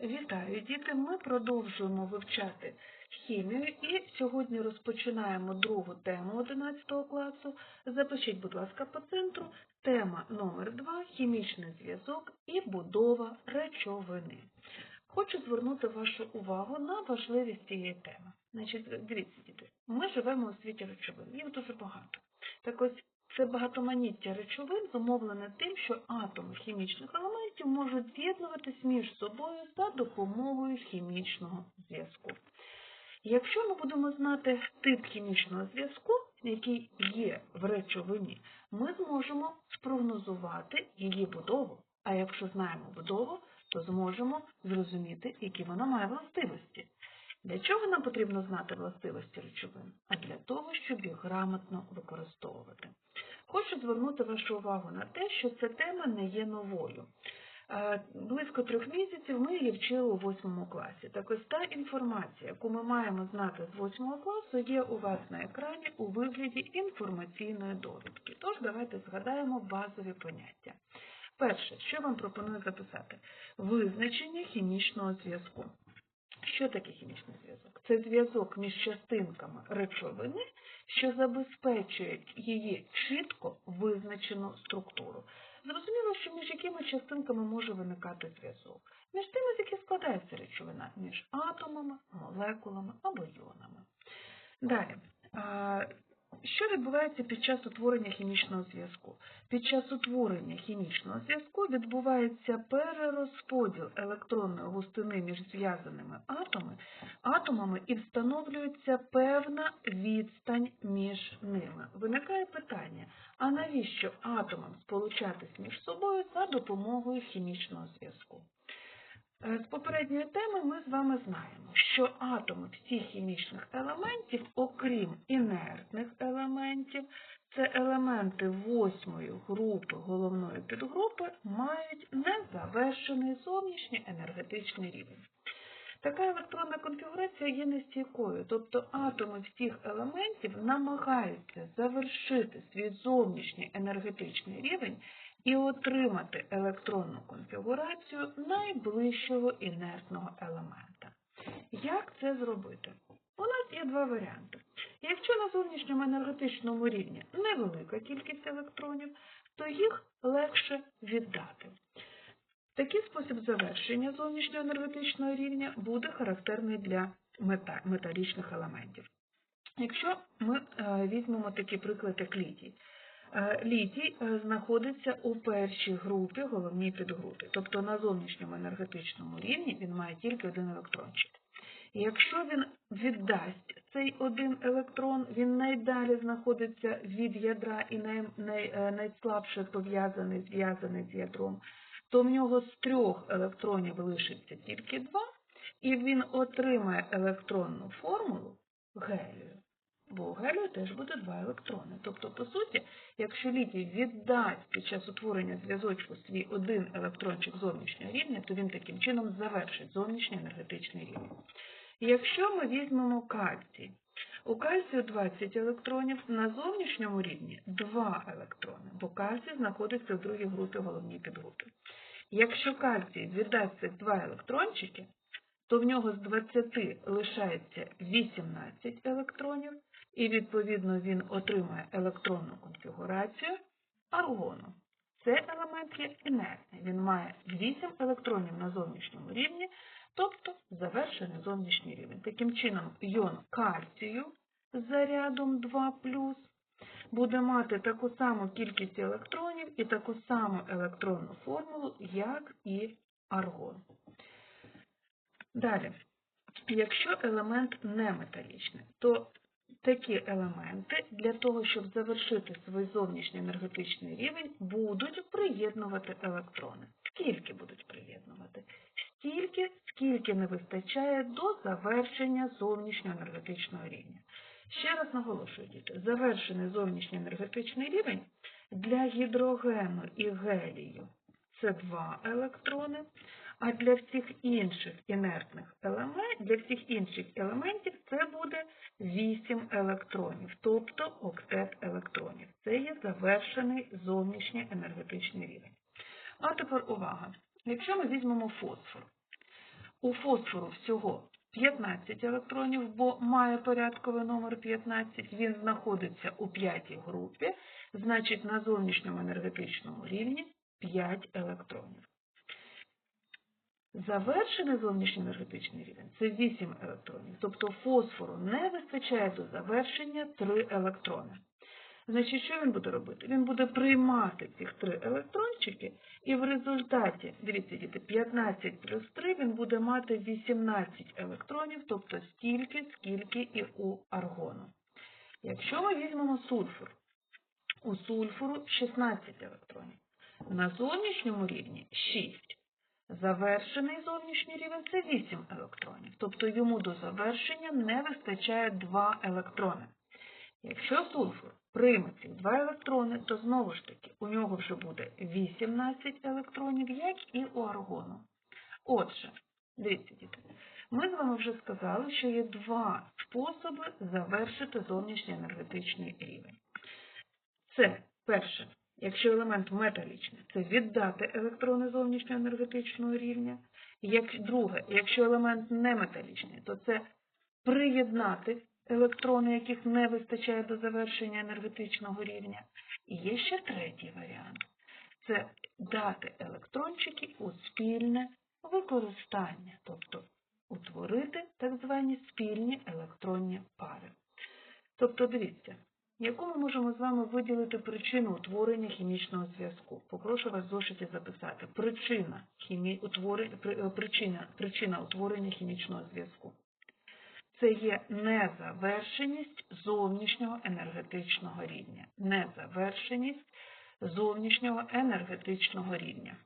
Вітаю, діти! Ми продовжуємо вивчати хімію і сьогодні розпочинаємо другу тему 11 класу. Запишіть, будь ласка, по центру. Тема номер 2 хімічний зв'язок і будова речовини. Хочу звернути вашу увагу на важливість цієї теми. Значить, дивіться, діти, ми живемо у світі речовин, їх дуже багато. Так ось це багатоманіття речовин зумовлене тим, що атоми хімічних елементів можуть з'єднуватись між собою за допомогою хімічного зв'язку. Якщо ми будемо знати тип хімічного зв'язку, який є в речовині, ми зможемо спрогнозувати її будову. А якщо знаємо будову, то зможемо зрозуміти, які вона має властивості. Для чого нам потрібно знати властивості речовин? А для того, щоб їх грамотно використовувати. Хочу звернути вашу увагу на те, що ця тема не є новою. Близько трьох місяців ми її вчили у восьмому класі. Так ось та інформація, яку ми маємо знати з восьмого класу, є у вас на екрані у вигляді інформаційної довідки. Тож давайте згадаємо базові поняття. Перше, що вам пропоную записати? Визначення хімічного зв'язку. Що таке хімічний зв'язок? Це зв'язок між частинками речовини, що забезпечує її чітко визначену структуру. Зрозуміло, що між якими частинками може виникати зв'язок? Між тими, з яких складається речовина, між атомами, молекулами або іонами. Далі. Що відбувається під час утворення хімічного зв'язку? Під час утворення хімічного зв'язку відбувається перерозподіл електронної густини між зв'язаними атоми, атомами і встановлюється певна відстань між ними. Виникає питання, а навіщо атомам сполучатись між собою за допомогою хімічного зв'язку? Е, З попередньої теми ми з вами знаємо, що атоми всіх хімічних елементів, окрім інертних елементів, це елементи восьмої групи головної підгрупи, мають незавершений зовнішній енергетичний рівень. Така електронна конфігурація є нестійкою, тобто атоми всіх елементів намагаються завершити свій зовнішній енергетичний рівень і отримати електронну конфігурацію найближчого інертного елемента. Як це зробити? У нас є два варіанти. Якщо на зовнішньому енергетичному рівні невелика кількість електронів, то їх легше віддати. Такий спосіб завершення зовнішнього енергетичного рівня буде характерний для металічних елементів. Якщо ми е, візьмемо такий приклад, як літій. Е, Літій е, знаходиться у першій групі головній підгрупі, тобто на зовнішньому енергетичному рівні він має тільки один електрончик. І якщо він віддасть цей один електрон, він найдалі знаходиться від ядра і най, най, е, найслабше пов'язаний, зв'язаний з ядром, то в нього з трьох електронів лишиться тільки два, і він отримає електронну формулу гелію. Бо у гелію теж буде два електрони. Тобто, по суті, якщо літій віддасть під час утворення зв'язочку свій один електрончик зовнішнього рівня, то він таким чином завершить зовнішній енергетичний рівень. Якщо ми візьмемо кальцій, у кальцію 20 електронів, на зовнішньому рівні 2 електрони, бо кальцій знаходиться в другій групі головній підгрупі. Якщо кальцій віддасть цих 2 електрончики, то в нього з 20 лишається 18 електронів, і відповідно він отримає електронну конфігурацію аргону. Цей елемент є інертний, він має 8 електронів на зовнішньому рівні, тобто завершений зовнішній рівень. Таким чином, йон кальцію з зарядом 2 буде мати таку саму кількість електронів і таку саму електронну формулу, як і аргон. Далі, якщо елемент не металічний, то такі елементи для того, щоб завершити свій зовнішній енергетичний рівень, будуть приєднувати електрони. Скільки будуть приєднувати? Стільки, скільки не вистачає до завершення зовнішнього енергетичного рівня. Ще раз наголошую, діти, завершений зовнішній енергетичний рівень для гідрогену і гелію це 2 електрони, а для всіх інших інертних елементів, для всіх інших елементів це буде 8 електронів, тобто октет електронів. Це є завершений зовнішній енергетичний рівень. А тепер увага. Якщо ми візьмемо фосфор. у фосфору всього 15 електронів, бо має порядковий номер 15, він знаходиться у п'ятій групі, значить на зовнішньому енергетичному рівні 5 електронів. Завершений зовнішній енергетичний рівень це 8 електронів, тобто фосфору не вистачає до завершення 3 електрони. Значить, що він буде робити? Він буде приймати цих 3 електрончики, і в результаті, дивіться, діти, 15 плюс 3 він буде мати 18 електронів, тобто стільки, скільки і у аргону. Якщо ми візьмемо сульфур, у сульфуру 16 електронів. На зовнішньому рівні 6. Завершений зовнішній рівень це 8 електронів, тобто йому до завершення не вистачає 2 електрони. Якщо сульфур прийме ці 2 електрони, то знову ж таки у нього вже буде 18 електронів, як і у аргону. Отже, дивіться, діти, ми з вами вже сказали, що є два способи завершити зовнішній енергетичний рівень. Це перше, якщо елемент металічний, це віддати електрони зовнішнього енергетичного рівня. Як друге, якщо елемент неметалічний, то це приєднати електрони, яких не вистачає до завершення енергетичного рівня. І є ще третій варіант це дати електрончики у спільне використання, тобто утворити так звані спільні електронні пари. Тобто, дивіться, яку ми можемо з вами виділити причину утворення хімічного зв'язку? Попрошу вас в зошиті записати. Причина, хімі... утворення... причина... причина утворення хімічного зв'язку. Це є незавершеність зовнішнього енергетичного рівня. Незавершеність зовнішнього енергетичного рівня.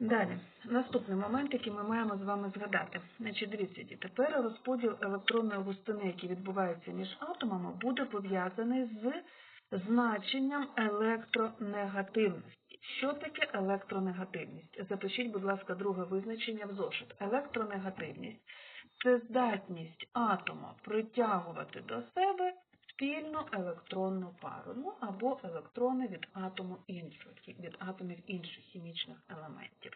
Далі, наступний момент, який ми маємо з вами згадати. Значить, дивіться, тепер розподіл електронної густини, який відбувається між атомами, буде пов'язаний з значенням електронегативності. Що таке електронегативність? Запишіть, будь ласка, друге визначення в зошит. Електронегативність це здатність атома притягувати до себе спільну електронну пару, ну або електрони від атому іншого, від атомів інших хімічних елементів.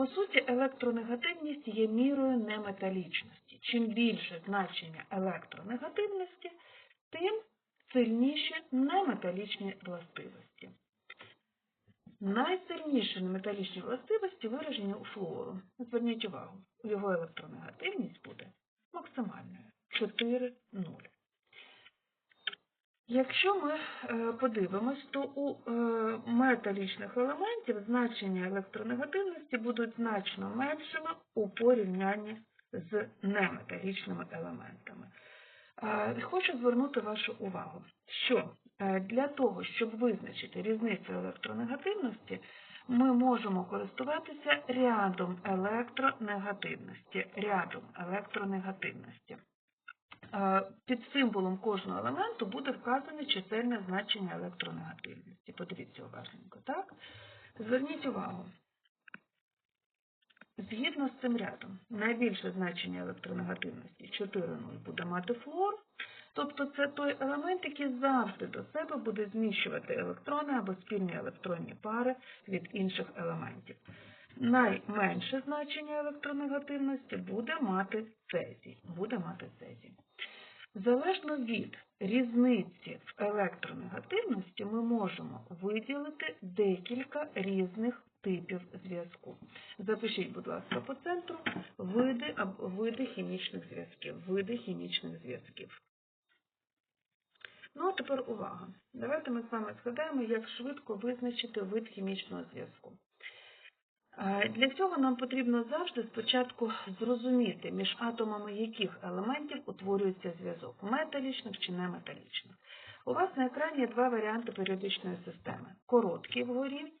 По суті, електронегативність є мірою неметалічності. Чим більше значення електронегативності, тим сильніші неметалічні властивості. Найсильніші неметалічні властивості виражені у флуору. Зверніть увагу, його електронегативність буде максимальною 4,0. Якщо ми е, подивимось, то у е, металічних елементів значення електронегативності будуть значно меншими у порівнянні з неметалічними елементами. Е, хочу звернути вашу увагу, що для того, щоб визначити різницю електронегативності, ми можемо користуватися рядом електронегативності. Рядом електронегативності. Під символом кожного елементу буде вказане чисельне значення електронегативності. Подивіться уважненько, так? Зверніть увагу. Згідно з цим рядом, найбільше значення електронегативності 4,0 буде мати флор, тобто це той елемент, який завжди до себе буде зміщувати електрони або спільні електронні пари від інших елементів. Найменше значення електронегативності буде мати цезій. Буде мати цезій. Залежно від різниці в електронегативності ми можемо виділити декілька різних типів зв'язку. Запишіть, будь ласка, по центру види види хімічних зв'язків. Види хімічних зв'язків. Ну, а тепер увага. Давайте ми з вами згадаємо, як швидко визначити вид хімічного зв'язку. Для цього нам потрібно завжди спочатку зрозуміти, між атомами яких елементів утворюється зв'язок металічних чи неметалічних. У вас на екрані є два варіанти періодичної системи короткий вгорі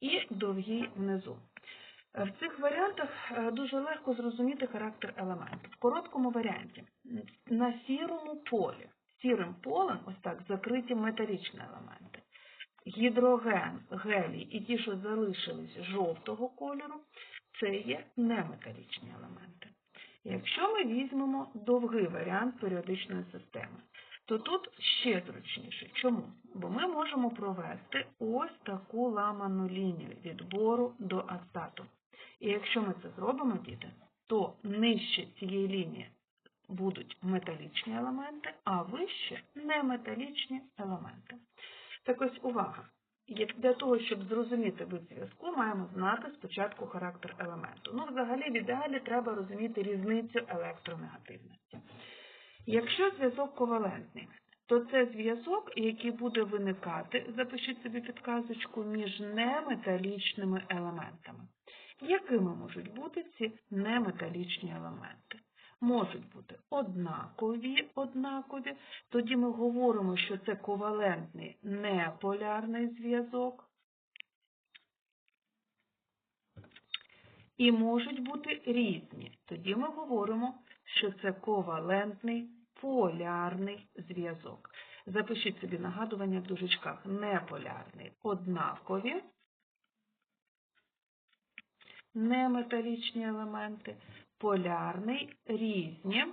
і довгий внизу. В цих варіантах дуже легко зрозуміти характер елементу. В короткому варіанті на сірому полі, сірим полем, ось так, закриті металічні елементи гідроген, гелій і ті, що залишились жовтого кольору, це є неметалічні елементи. Якщо ми візьмемо довгий варіант періодичної системи, то тут ще зручніше. Чому? Бо ми можемо провести ось таку ламану лінію від бору до астату. І якщо ми це зробимо, діти, то нижче цієї лінії будуть металічні елементи, а вище неметалічні елементи. Так ось увага. Для того, щоб зрозуміти вид зв'язку, маємо знати спочатку характер елементу. Ну, взагалі, в ідеалі треба розуміти різницю електронегативності. Якщо зв'язок ковалентний, то це зв'язок, який буде виникати, запишіть собі підказочку, між неметалічними елементами. Якими можуть бути ці неметалічні елементи? Можуть бути однакові, однакові, тоді ми говоримо, що це ковалентний неполярний зв'язок. І можуть бути різні. Тоді ми говоримо, що це ковалентний полярний зв'язок. Запишіть собі нагадування в дужечках неполярний однакові, неметалічні елементи, полярний різні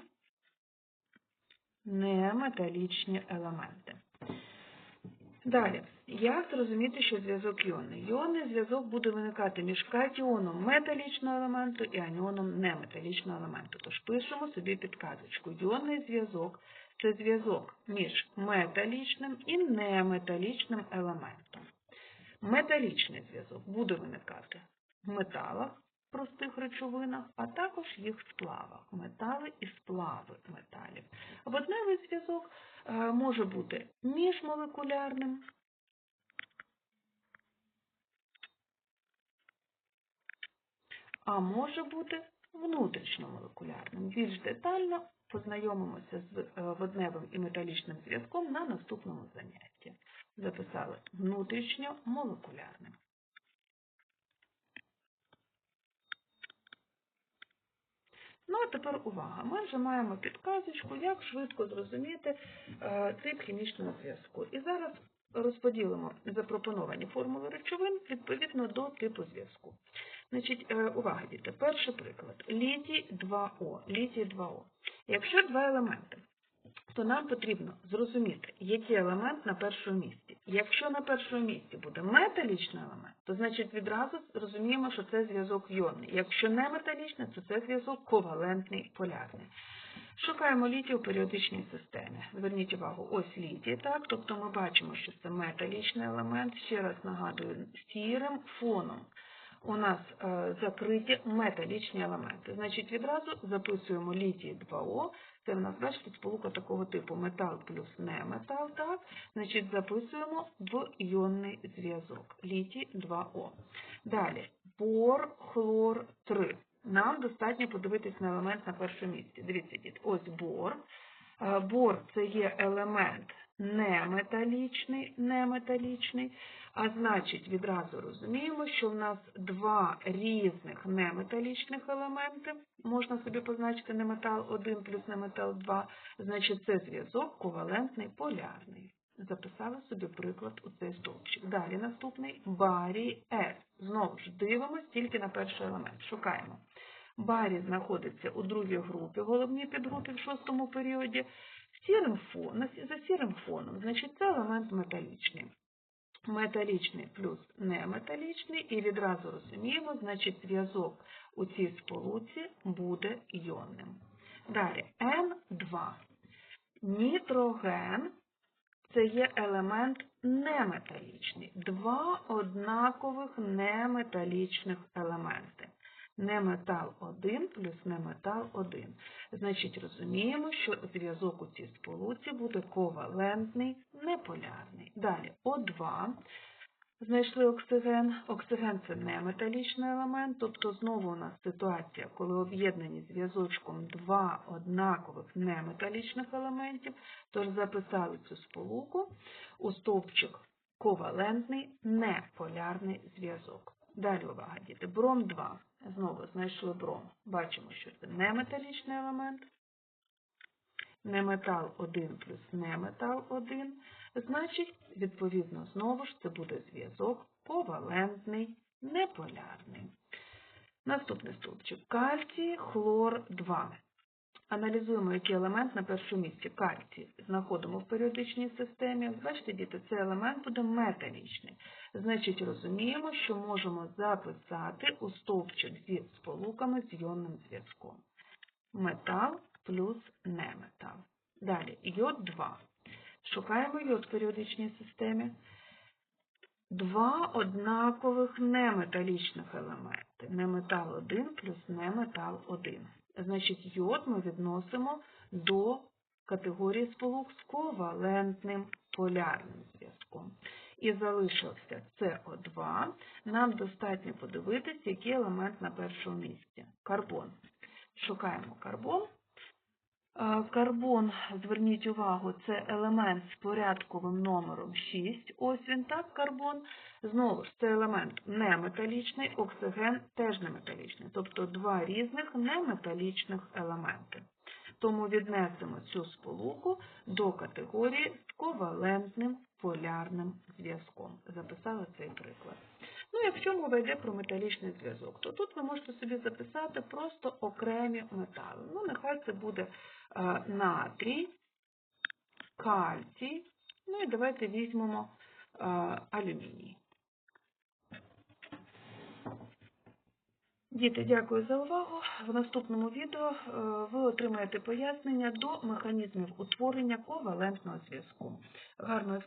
неметалічні елементи. Далі, як зрозуміти, що зв'язок іонний? Іонний зв'язок буде виникати між катіоном металічного елементу і аніоном неметалічного елементу. Тож пишемо собі підказочку. Іонний зв'язок це зв'язок між металічним і неметалічним елементом. Металічний зв'язок буде виникати в металах, простих речовинах, а також їх сплавах, метали і сплави металів. Водневий зв'язок е, може бути міжмолекулярним, а може бути внутрішньомолекулярним. Більш детально познайомимося з е, водневим і металічним зв'язком на наступному занятті. Записали внутрішньомолекулярним. Ну, а тепер увага. Ми вже маємо підказочку, як швидко зрозуміти е, тип хімічного зв'язку. І зараз розподілимо запропоновані формули речовин відповідно до типу зв'язку. Значить, е, увага, діти, перший приклад. Літій 2О. Літій 2О. Якщо два елементи, то нам потрібно зрозуміти, який елемент на першому місці. Якщо на першому місці буде металічний елемент, то значить відразу розуміємо, що це зв'язок йонний. Якщо не металічний, то це зв'язок ковалентний полярний. Шукаємо літій у періодичній системі. Зверніть увагу, ось літій, так? Тобто ми бачимо, що це металічний елемент. Ще раз нагадую, сірим фоном у нас е, закриті металічні елементи. Значить, відразу записуємо літій 2О. Це в нас, бачите, сполука такого типу метал плюс неметал, так? Значить, записуємо в іонний зв'язок. Літій 2О. Далі, бор, хлор 3. Нам достатньо подивитись на елемент на першому місці. Дивіться, дід, ось бор. Е, бор це є елемент неметалічний, неметалічний. А значить, відразу розуміємо, що в нас два різних неметалічних елементи. Можна собі позначити неметал 1 плюс неметал 2. Значить, це зв'язок ковалентний полярний. Записали собі приклад у цей стовпчик. Далі наступний барій С. Знову ж дивимося тільки на перший елемент. Шукаємо. Барій знаходиться у другій групі, головній підгрупі в шостому періоді. Сірим фон, за сірим фоном, значить, це елемент металічний металічний плюс неметалічний, і відразу розуміємо, значить зв'язок у цій сполуці буде йонним. Далі Н2. Нітроген це є елемент неметалічний. Два однакових неметалічних елементи неметал 1 плюс неметал 1. Значить, розуміємо, що зв'язок у цій сполуці буде ковалентний, неполярний. Далі О2. Знайшли оксиген. Оксиген це неметалічний елемент, тобто знову у нас ситуація, коли об'єднані зв'язочком два однакових неметалічних елементів, тож записали цю сполуку у стовпчик ковалентний неполярний зв'язок. Далі увага, діти. Бром 2. Знову знайшли бром. Бачимо, що це неметалічний елемент. Неметал 1 плюс неметал 1. Значить, відповідно, знову ж це буде зв'язок повалентний, неполярний. Наступний стовпчик. Кальцій, хлор 2. Аналізуємо, який елемент на першому місці. Кальцій знаходимо в періодичній системі. Бачите, діти, цей елемент буде металічний. Значить, розуміємо, що можемо записати у стовпчик зі сполуками з іонним зв'язком. Метал плюс неметал. Далі, йод 2. Шукаємо йод в періодичній системі. Два однакових неметалічних елементи. Неметал 1 плюс неметал 1. Значить, йод ми відносимо до категорії сполук з ковалентним полярним зв'язком. І залишився СО2. Нам достатньо подивитися, який елемент на першому місці. Карбон. Шукаємо карбон. Карбон, зверніть увагу, це елемент з порядковим номером 6. Ось він так, карбон. Знову ж, це елемент неметалічний, оксиген теж неметалічний. Тобто два різних неметалічних елементи. Тому віднесемо цю сполуку до категорії з ковалентним полярним зв'язком. Записали цей приклад. Ну, якщо мова йде про металічний зв'язок, то тут ви можете собі записати просто окремі метали. Ну, нехай це буде натрій, кальцій, ну і давайте візьмемо е, алюміній. Діти, дякую за увагу. В наступному відео е, ви отримаєте пояснення до механізмів утворення ковалентного зв'язку. Гарної